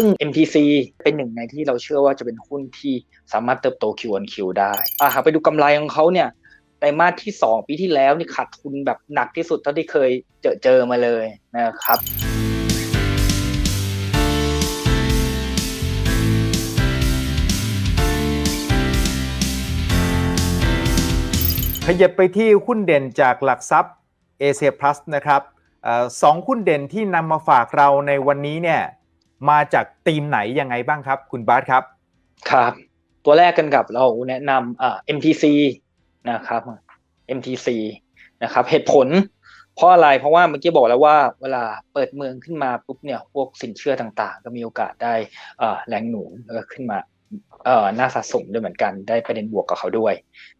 ซึ่ง MTC เป็นหนึ่งในที่เราเชื่อว่าจะเป็นหุ้นที่สามารถเติบโต Q on Q ได้อ่าหากไปดูกำไรของเขาเนี่ยไตรมาสที่ 2 ปีที่แล้วนี่ขาดทุนแบบหนักที่สุดเท่าที่เคยเจอเจอมาเลยนะครับขยับไปที่หุ้นเด่นจากหลักทรัพย์เอเชียพลัสนะครับอสองหุ้นเด่นที่นำมาฝากเราในวันนี้เนี่ย มาจากธีมไหนยังไงบ้างครับ คุณบาสครับ ครับ ตัวแรกกันกับเราแนะนำอ่า MTC นะครับ MTC นะครับ เหตุผล เพราะอะไรเพราะว่าเมื่อกี้บอกแล้วว่าเวลาเปิดเมืองขึ้นมาปุ๊บเนี่ยพวกสินเชื่อต่างๆ ก็มีโอกาสได้อ่าแรงหนุนแล้วก็ขึ้นมาเอ่อน่าสะสมด้วยเหมือนกันได้ประเด็นบวกกับเขาด้วย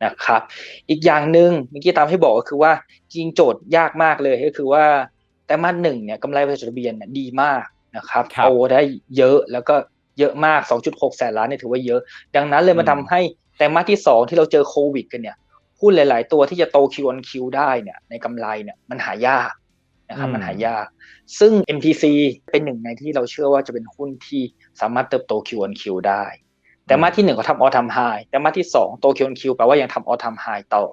นะครับ อีกอย่างหนึ่งเมื่อกี้ตามให้บอกก็คือว่าจริงโจทย์ยากมากเลยก็คือว่าแต่มาหนึ่งเนี่ยกำไรบริษัททะเบียนเนี่ยดีมาก นะครับครับโตได้เยอะแล้วก็เยอะมาก 2.6 แสนล้านเนี่ยถือว่าเยอะ ดังนั้นเลยมาทำให้แต่มาสที่ 2 ที่เราเจอโควิดกันเนี่ยหุ้นหลาย ๆ ตัวที่จะโต Q on Q ได้เนี่ยในกำไรเนี่ยมันหายากนะครับอืมมันหายาก ซึ่ง MTC เป็นหนึ่งในที่เราเชื่อว่าจะเป็นหุ้นที่สามารถเติบโต Q on Q ได้ แต่มาสที่หนึ่งเขาทำออทำไฮแต่มาสที่สองโต Q on Q แปลว่ายังทำออทำไฮต่อ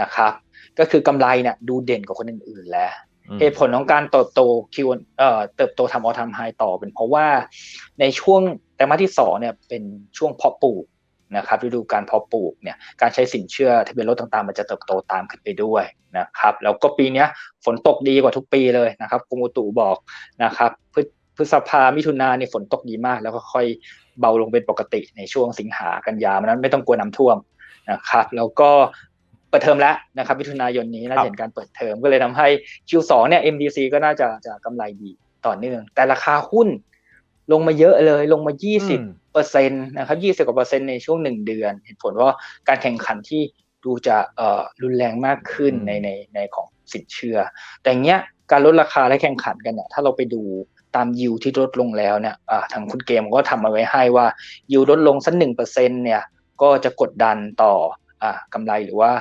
นะครับ ก็คือกำไรเนี่ยดูเด่นกว่าคนอื่นๆแล้วอืม เหตุผลของการเติบโตคิวเอ่อเติบโตทำออทำไฮต่อเป็นเพราะว่าในช่วงไตรมาสที่สองเนี่ยเป็นช่วงเพาะปลูกนะครับฤดูการเพาะปลูกเนี่ยการใช้สินเชื่อทะเบียนรถต่างๆ มันจะเติบโตตามขึ้นไปด้วยนะครับแล้วก็ปีนี้ฝนตกดีกว่าทุกปีเลยนะครับกรมอุตุบอกนะครับพฤพฤษภามิถุนาเนี่ยฝนตกดีมาก แล้วก็ค่อยเบาลงเป็นปกติในช่วงสิงหากันยามันนั้นไม่ต้องกลัวน้ำท่วมนะครับแล้วก็ ปิดเทอมแล้วนะครับมิถุนายนนี้น่าจะเห็นการเปิดเทอมก็เลยทำให้ Q2 เนี่ย MDC ก็น่าจะจะกำไรดีต่อเนื่อง แต่ราคาหุ้นลงมาเยอะเลยลงมา 20เปอร์เซ็นต์นะครับ 20กว่าเปอร์เซ็นต์ในช่วงหนึ่งเดือน เหตุผลว่าการแข่งขันที่ดูจะเอ่อรุนแรงมากขึ้นอืมในในในของสินเชื่อ แต่อย่างเงี้ยการลดราคาและแข่งขันกันเนี่ยถ้าเราไปดูตามยิวที่ลดลงแล้วเนี่ยอ่าทางคุณเกมก็ทำมาไว้ให้ว่ายิวลดลงสักหนึ่งเปอร์เซ็นเนี่ยก็จะกดดันต่ออ่ากำไรหรือว่า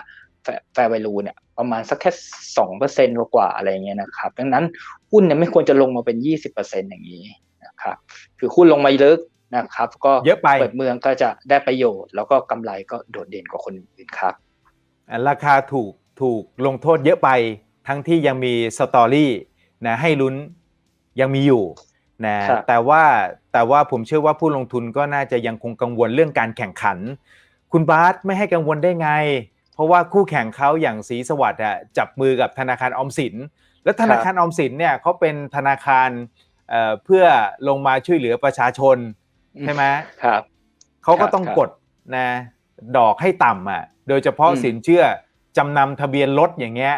แฟร์ value เนี่ยประมาณสักแค่สองเปอร์เซ็นกว่าๆอะไรเงี้ยนะครับ ดังนั้นหุ้นเนี่ยไม่ควรจะลงมาเป็นยี่สิบเปอร์เซ็นอย่างนี้นะครับคือหุ้นลงมาเยอะนะครับ ก็เยอะไปเปิดเมืองก็จะได้ประโยชน์ แล้วก็กำไรก็โดดเด่นกว่าคนอื่นครับอ่าราคาถูกถูกลงโทษเยอะไปทั้งที่ยังมีสตอรี่นะให้ลุ้นยังมีอยู่นะครับแต่ว่าแต่ว่าผมเชื่อว่าผู้ลงทุนก็น่าจะยังคงกังวลเรื่องการแข่งขัน คุณบาสไม่ให้กังวลได้ไง เพราะว่าคู่แข่งเขาอย่างสีสวัสดิ์อะจับมือกับธนาคารออมสิน และธนาคารออมสินเนี่ยเขาเป็นธนาคารเอ่อเพื่อลงมาช่วยเหลือประชาชนใช่ไหมครับเขาก็ครับต้องครับกดนะดอกให้ต่ำอะ โดยเฉพาะอืมสินเชื่อจำนำทะเบียนรถอย่างเงี้ย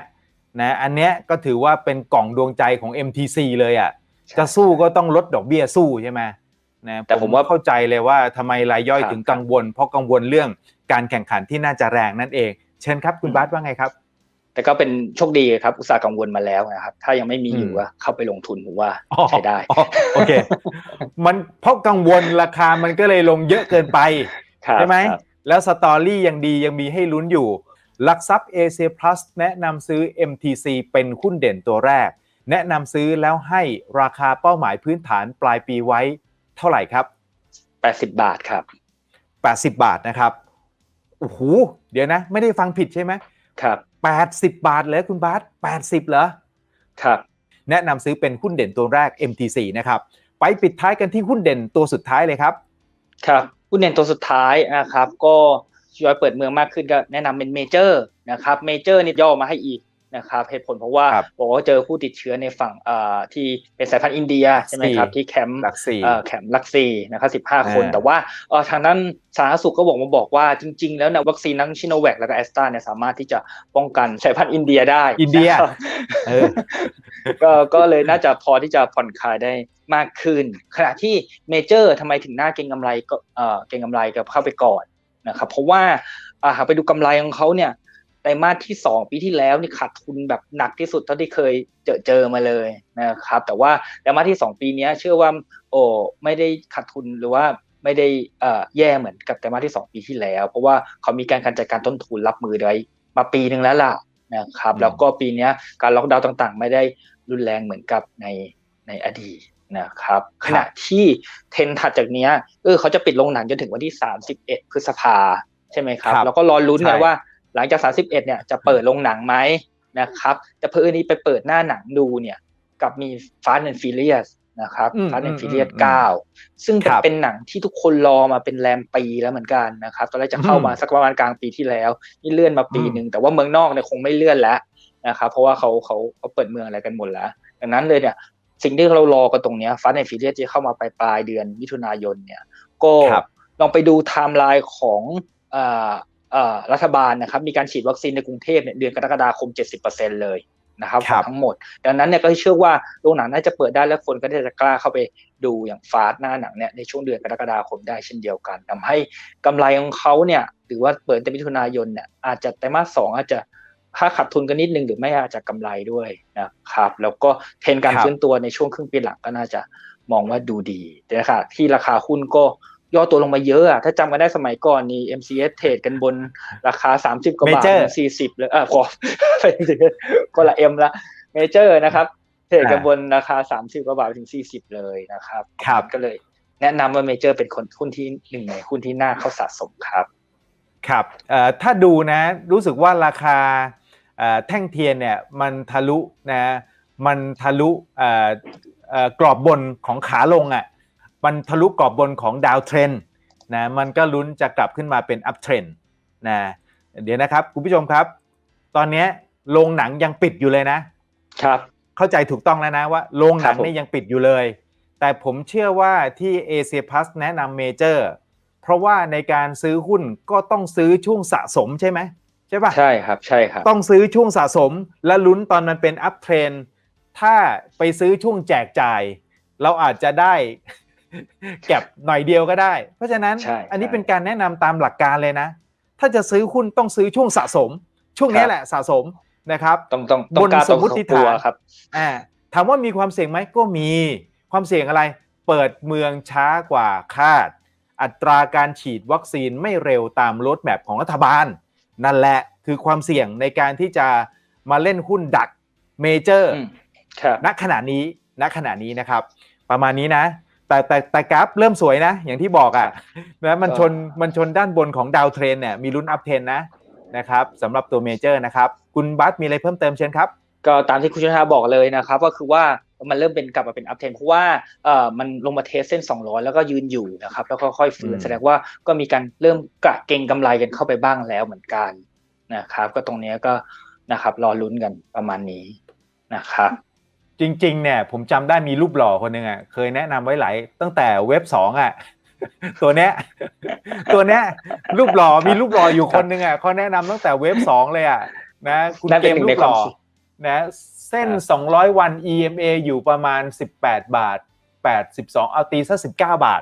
นะอันเนี้ยก็ถือว่าเป็นกล่องดวงใจของ MTC เลยอะจะสู้ก็ต้องลดดอกเบี้ยสู้ใช่ไหมนะแต่ผมว่าเข้าใจเลยว่าทำไมรายย่อยครับถึงกังวล เพราะกังวลเรื่องการแข่งขันที่น่าจะแรงนั่นเอง เชิญครับคุณอืมบาสว่าไงครับ แต่ก็เป็นโชคดีครับ อุตสาห์กังวลมาแล้วนะครับ ถ้ายังไม่มีอยู่อืมก็เข้าไปลงทุนผมว่าใช้ได้อ๋อโอเค มันเพราะกังวลราคามันก็เลยลงเยอะเกินไปครับใช่ไหมครับแล้วสตอรี่ยังดียังมีให้ลุ้นอยู่หลักทรัพย์ AC Plus แนะนำซื้อ MTC เป็นหุ้นเด่นตัวแรก แนะนำซื้อแล้วให้ราคาเป้าหมายพื้นฐานปลายปีไว้เท่าไหร่ครับแปดสิบบาทครับ 80 บาทนะครับโอ้โหเดี๋ยวนะ ไม่ได้ฟังผิดใช่ไหมครับ80บาทเลยคุณบาส80เหรอครับ แนะนำซื้อเป็นหุ้นเด่นตัวแรก MTC นะครับ ไปปิดท้ายกันที่หุ้นเด่นตัวสุดท้ายเลยครับ ครับ หุ้นเด่นตัวสุดท้ายนะครับ ก็ทยอยเปิดเมืองมากขึ้นก็แนะนำเป็นเมเจอร์นะครับเมเจอร์นี่ย่อมาให้อีก นะครับเหตุผลเพราะว่าครับบอกว่าเจอผู้ติดเชื้อในฝั่งเอ่อที่เป็นสายพันธุ์อินเดียใช่ไหมครับที่แคมป์หลักสี่เอ่อแคมป์ลักซีนะครับ15คนอ่าแต่ว่าเอ่อทางด้านสาธารณสุขก็บอกมาบอกว่าจริง ๆ แล้วเนี่ยวัคซีนทั้งชิโนแวคแล้วก็แอสตราเนี่ยสามารถที่จะป้องกันสายพันธุ์อินเดียได้ อินเดียนะครับเออก็ก็เลยน่าจะพอที่จะผ่อนคลายได้มากขึ้น ขณะที่เมเจอร์ทำไมถึงน่าเก็งกำไรก็เอ่อเก็งกำไรกับเข้าไปก่อนนะครับเพราะว่าอ่าหากไปดูกำไรของเขาเนี่ย ไตรมาสที่2ปีที่แล้วนี่ขาดทุนแบบหนักที่สุดเท่าที่เคยเจอเจอมาเลยนะครับ แต่ว่าไตรมาสที่2ปีเนี้ยเชื่อว่า โอ้ไม่ได้ขาดทุนหรือว่าไม่ได้เอ่อแย่เหมือนกับไตรมาสที่2ปีที่แล้ว เพราะว่าเขามีการการจัดการต้นทุนรับมือไว้มาปีหนึ่งแล้วล่ะนะครับอืมแล้วก็ปีเนี้ยการล็อกดาวน์ต่างๆ ไม่ได้รุนแรงเหมือนกับในในอดีตนะครับขณะที่เทรนถัดจากเนี้ยเออเขาจะปิดโรงหนังจนถึงวันที่ 31 พฤษภาใช่ไหมครับ แล้วก็รอลุ้นกันว่า หลังจาก 31เนี่ยจะเปิดโรงหนังไหมนะครับแต่เพื่อนี้ไปเปิดหน้าหนังดูเนี่ยกับมี Fast and Furious นะครับ Fast and Furious 9ซึ่งเป็นหนังที่ทุกคนรอมาเป็นแรมปีแล้วเหมือนกันนะครับตอนแรกจะเข้ามาสักประมาณกลางปีที่แล้ว นี่เลื่อนมาปีหนึ่งแต่ว่าเมืองนอกเนี่ยคงไม่เลื่อนแล้วนะครับเพราะว่าเขาเขาเขาเปิดเมืองอะไรกันหมดแล้ว ดังนั้นเลยเนี่ยสิ่งที่เรารอกันตรงนี้ฟ้าในฟิเลียจะเข้ามาปลายปลายเดือนมิถุนายนเนี่ยก็ลองไปดูไทม์ไลน์ของ รัฐบาลนะครับมีการฉีดวัคซีนในกรุงเทพเนี่ยเดือนกรกฎาคม 70%เลยนะครับทั้งหมด ดังนั้นเนี่ยก็เชื่อว่าโรงหนังน่าจะเปิดได้และคนก็จะกล้าเข้าไปดูอย่างฟาสหน้าหนังเนี่ยในช่วงเดือนกรกฎาคมได้เช่นเดียวกันทำให้กำไรของเขาเนี่ยหรือว่าเปิดในมิถุนายนเนี่ยอาจจะไตรมาสสองอาจจะค่าขาดทุนกันนิดนึงหรือไม่อาจจะกำไรด้วยนะครับ แล้วก็เทรนการฟื้นตัวในช่วงครึ่งปีหลังก็น่าจะมองว่าดูดีแต่ค่ะที่ราคาหุ้นก็ ย่อตัวลงมาเยอะอะถ้าจำกันได้สมัยก่อนนี่ MCS เทรดกันบนราคา 30 กว่าบาทถึง40เลยอะพอไปถึงก็ละ M ละเมเจอร์นะครับเทรดกันบนราคา 30 กว่าบาทถึง 40 เลยนะครับครับก็เลย แนะนำว่าเมเจอร์เป็นคนหุ้นที่หนึ่งในหุ้นที่น่าเข้าสะสมครับครับเอ่อถ้าดูนะรู้สึกว่าราคาแท่งเทียนเนี่ยมันทะลุนะมันทะลุกรอบบนของขาลงอะ มันทะลุกรอบบนของดาวเทรนนะมันก็ลุ้นจะกลับขึ้นมาเป็นอัพเทรนนะเดี๋ยวนะครับคุณผู้ชมครับ ตอนนี้โรงหนังยังปิดอยู่เลยนะครับ เข้าใจถูกต้องแล้วนะว่าโรงหนังนี่ยังปิดอยู่เลย แต่ผมเชื่อว่าที่เอเชียพัสแนะนำเมเจอร์เพราะว่าในการซื้อหุ้นก็ต้องซื้อช่วงสะสมใช่ไหมใช่ปะใช่ครับใช่ครับ ต้องซื้อช่วงสะสม และลุ้นตอนมันเป็นอัพเทรนถ้าไปซื้อช่วงแจกจ่าย เราอาจจะได้ เก็บหน่อยเดียวก็ได้ เพราะฉะนั้นอันนี้เป็นการแนะนำตามหลักการเลยนะ ถ้าจะซื้อหุ้นต้องซื้อช่วงสะสม ช่วงนี้แหละสะสมนะครับต้องต้องบนสมมติฐานครับอ่าถามว่ามีความเสี่ยงไหมก็มีความเสี่ยงอะไร เปิดเมืองช้ากว่าคาด อัตราการฉีดวัคซีนไม่เร็วตามรถแมพของรัฐบาล นั่นแหละคือความเสี่ยงในการที่จะมาเล่นหุ้นดักเมเจอร์ณขณะนี้ณขณะนี้นะครับ ประมาณนี้นะ แต่แต่แต่กราฟเริ่มสวยนะ อย่างที่บอกอะนะมันชนมันชนด้านบนของดาวเทรนเนี่ยมีลุ้นอัพเทรนนะนะครับสำหรับตัวเมเจอร์นะครับ คุณบัสมีอะไรเพิ่มเติมเชิญครับ ก็ตามที่คุณชนาบอกเลยนะครับ ก็คือว่ามันเริ่มเป็นกลับมาเป็นอัพเทรนเพราะว่าเอ่อมันลงมาเทสเส้น 200 แล้วก็ยืนอยู่นะครับ แล้วก็ค่อยฟื้นแสดงว่าก็มีการเริ่มกะเก่งกำไรกันเข้าไปบ้างแล้วเหมือนกันนะครับ ก็ตรงนี้ก็นะครับรอลุ้นกันประมาณนี้นะครับ จริง ๆ เนี่ย ผมจำได้มีรูปหล่อคนหนึ่งอะเคยแนะนำไว้หลายตั้งแต่เว็บสองอะ ตัวเนี้ย ตัวเนี้ย รูปหล่อมีรูปหล่ออยู่คนหนึ่งอะเขาแนะนำตั้งแต่เว็บสองเลยอะนะคุณเกมรูปหล่อนะเส้นสองร้อยวัน EMA อยู่ประมาณสิบแปดบาทแปดสิบสองเอาตีซะสิบเก้าบาท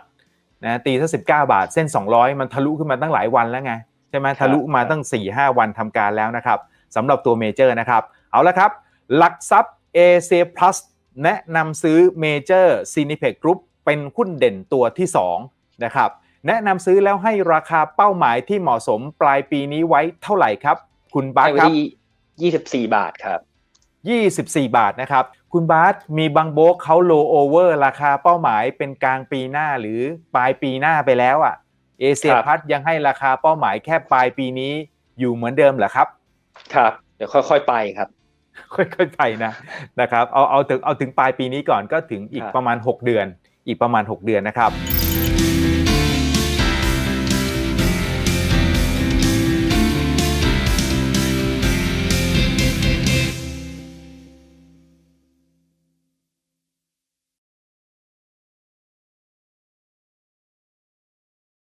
นะตีซะสิบเก้าบาท เส้นสองร้อยมันทะลุขึ้นมาตั้งหลายวันแล้วไงใช่ไหมทะลุมาตั้งสี่ห้าวันทำการแล้วนะครับสำหรับตัวเมเจอร์นะครับ เอาละครับ หลักทรัพย์ AC Plus แนะนำซื้อ Major c i n i p e c Group เป็นหุ้นเด่นตัวที่ 2 นะครับ แนะนำซื้อแล้วให้ราคาเป้าหมายที่เหมาะสมปลายปีนี้ไว้เท่าไหร่ครับ คุณบาสครับ24บาทครับ24บาทนะครับ คุณบาสมีบางโบกเขาโลโอเวอร์ราคาเป้าหมายเป็นกลางปีหน้าหรือปลายปีหน้าไปแล้วอะเอเชียพัทยังให้ราคาเป้าหมายแค่ปลายปีนี้อยู่เหมือนเดิมเหรอครับ ครับ เดี๋ยวค่อยๆไปครับ ค่อยๆไปนะนะครับเอาเอาถึงเอาถึงปลายปีนี้ก่อนก็ถึงอีกประมาณ 6 เดือน อีกประมาณ 6 เดือนนะครับ